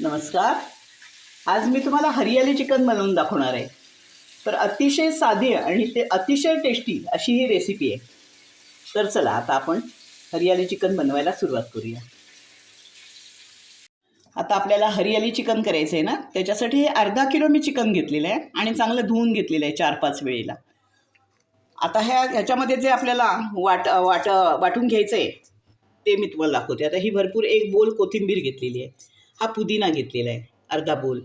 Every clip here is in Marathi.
नमस्कार. आज मी तुम्हाला हरियाली चिकन बनवून दाखवणार आहे. तर अतिशय साधी आणि ते अतिशय टेस्टी अशी ही रेसिपी आहे. तर चला आता आपण हरियाली चिकन बनवायला सुरुवात करूया. आता आपल्याला हरियाली चिकन करायचं आहे ना त्याच्यासाठी हे अर्धा किलो मी चिकन घेतलेलं आहे आणि चांगलं धुवून घेतलेलं आहे चार पाच वेळेला. आता ह्या ह्याच्यामध्ये जे आपल्याला वाट वाट वाटून घ्यायचं आहे ते मी तुम्हाला दाखवते. आता ही भरपूर एक बोल कोथिंबीर घेतलेली आहे. हा पुदिना घेतलेला आहे. अर्धा बोल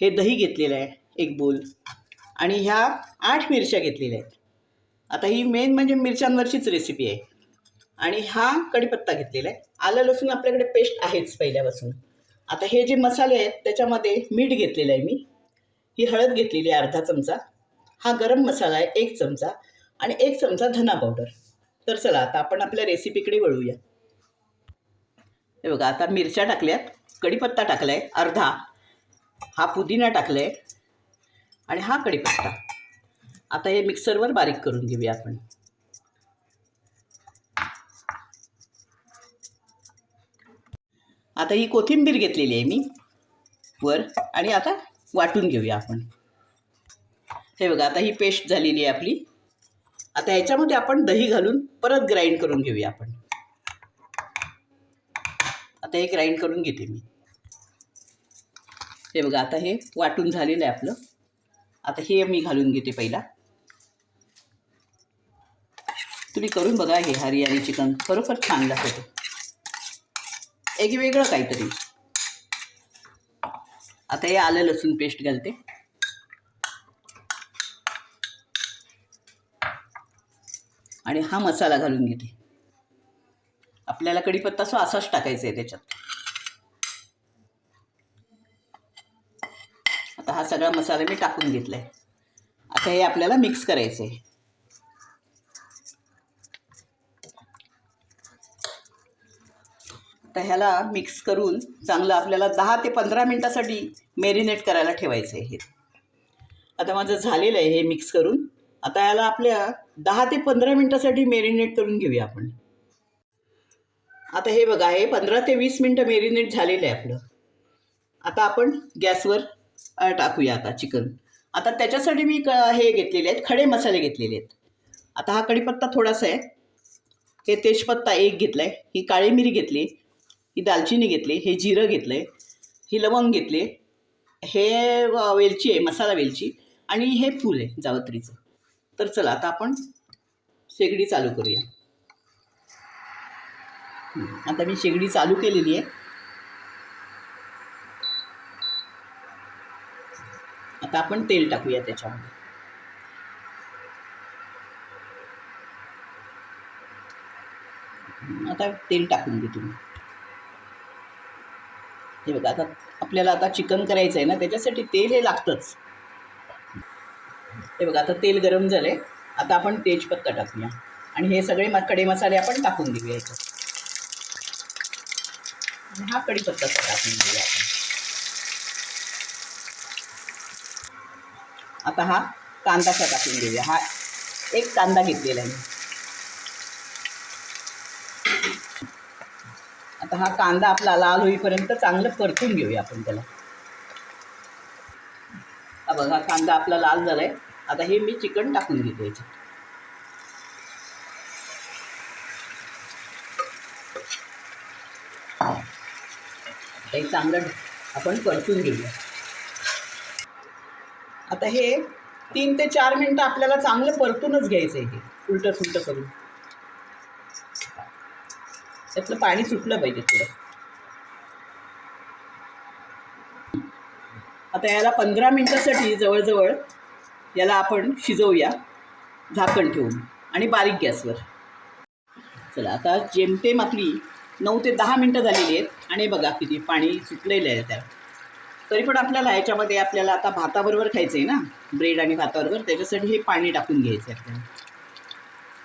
हे दही घेतलेलं आहे एक बोल आणि ह्या आठ मिरच्या घेतलेल्या आहेत. आता ही मेन म्हणजे मिरच्यांवरचीच रेसिपी आहे. आणि हा कढीपत्ता घेतलेला आहे. आलं लसूण आपल्याकडे पेस्ट आहेच पहिल्यापासून. आता हे जे मसाले आहेत त्याच्यामध्ये मीठ घेतलेलं आहे मी. ही हळद घेतलेली आहे अर्धा चमचा. हा गरम मसाला आहे एक चमचा. आणि एक चमचा धना पावडर तर चला आता आपण आपल्या रेसिपीकडे वळूया. हे बघा आता मिरच्या टाकल्यात. कढीपत्ता टाकला आहे अर्धा. हा पुदिना टाकला आहे आणि हा कढीपत्ता. आता हे मिक्सरवर बारीक करून घेऊया आपण. आता ही कोथिंबीर घेतलेली आहे मी वर आणि आता वाटून घेऊया आपण. हे बघा आता ही पेस्ट झालेली आहे आपली. आता ह्याच्यामध्ये आपण दही घालून परत ग्राइंड करून घेऊया आपण. आता हे ग्राइंड करून घेते मी. हे बघा आता हे वाटून झालेलं आहे आपलं. आता हे मी घालून घेते पहिला. तुम्ही करून बघा हे हरियाणी चिकन. खरोखर छान लागतं एक वेगळं काहीतरी. आता हे आलं लसूण पेस्ट घालते. आणि हा मसाला घालून घेते. आपल्याला कढीपत्ता सो असाच टाकायचा आहे त्याच्यात. आता हा सगळा मसाला मी टाकून घेतला आहे आता हे आपल्याला मिक्स करायचं आहे तर ह्याला मिक्स करून चांगलं आपल्याला दहा ते पंधरा मिनटासाठी मेरिनेट करायला ठेवायचं आहे हे. आता माझं झालेलं आहे हे मिक्स करून. आता ह्याला आपल्या दहा ते पंधरा मिनटासाठी मेरिनेट करून घेऊया आपण. आता हे बघा हे पंधरा ते वीस मिनटं मेरिनेट झालेलं आहे आपलं. आता आपण गॅसवर टाकूया आता चिकन. आता त्याच्यासाठी मी क हे घेतलेले आहेत खडे मसाले घेतलेले आहेत. आता हा कढीपत्ता थोडासा आहे. हे तेजपत्ता एक घेतला आहे ही काळी मिरी घेतली ही दालचिनी घेतली हे जिरं घेतलं आहे ही लवंग घेतली हे वेलची आहे मसाला वेलची आणि हे फूल आहे जावत्रीचं. तर चला आता आपण शेगडी चालू करूया. आता मी शेगडी चालू केलेली आहे. आता आपण तेल टाकूया त्याच्यामध्ये. आता तेल टाकून घे तुम्ही हे बघा आता आपल्याला आता चिकन करायचं आहे ना त्याच्यासाठी तेल हे लागतंच. हे बघा आता तेल गरम झालं आहे आता आपण तेजपत्ता टाकूया. आणि हे सगळे म कडे मसाले आपण टाकून देऊया याच्यात हा कढीपत्ता टाकून देऊया आपण. आता हा कांदाचा टाकून देऊया हा एक कांदा घेतलेला आहे. मी. आता हा कांदा आपला लाल होईपर्यंत चांगलं परतून घेऊया आपण त्याला. हा बघा हा कांदा आपला लाल झाला आहे आता हे मी चिकन टाकून घेतो याच्यात. हे चांगलं आपण परतून घेऊया. आता हे तीन ते चार मिनटं आपल्याला चांगलं परतूनच घ्यायचं आहे हे उलटं सुलटं करून. त्यातलं पाणी सुटलं पाहिजे थोडं. आता याला पंधरा मिनटासाठी जवळजवळ याला आपण शिजवूया झाकण ठेवून आणि बारीक गॅसवर. चला आता जेमतेम आपली नऊ ते दहा मिनटं झालेली आहेत. आणि बघा किती पाणी सुटलेलं आहे त्याला तरी पण आपल्याला ह्याच्यामध्ये आपल्याला आता भाताबरोबर खायचं आहे ना? ब्रेड आणि भाताबरोबर. त्याच्यासाठी हे पाणी टाकून घ्यायचं आहे आपल्याला.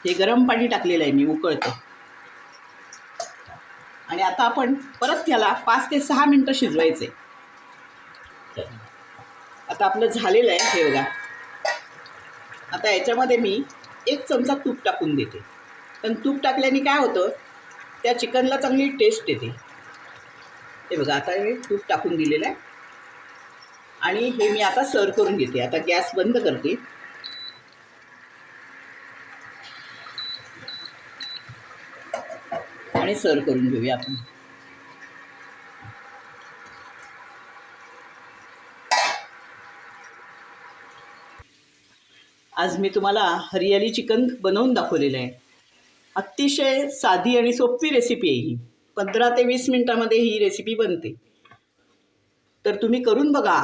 हे गरम पाणी टाकलेलं आहे मी उकळतं. आणि आता आपण परत त्याला पाच ते सहा मिनटं शिजवायचे आता आपलं झालेलं आहे हे बघा. आता याच्यामध्ये मी एक चमचा तूप टाकून देते. पण तूप टाकल्याने काय होतं? त्या चिकनला चांगली टेस्ट येते. हे बघा आता हे तूप टाकून दिलेलं आहे. आणि हे मी आता सर्व करून घेते. आता गॅस बंद करते. आणि सर्व करून घेऊया आपण. आज मी तुम्हाला हरियाली चिकन बनवून दाखवलेलं आहे. अतिशय साधी आणि सोपी रेसिपी आहे ही. पंधरा ते वीस मिनटामध्ये ही रेसिपी बनते. तर तुम्ही करून बघा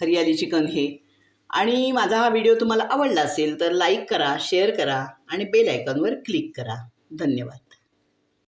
हरियाली चिकन हे. आणि माझा हा व्हिडिओ तुम्हाला आवडला असेल तर लाईक करा शेअर करा आणि बेल आयकॉनवर क्लिक करा. धन्यवाद.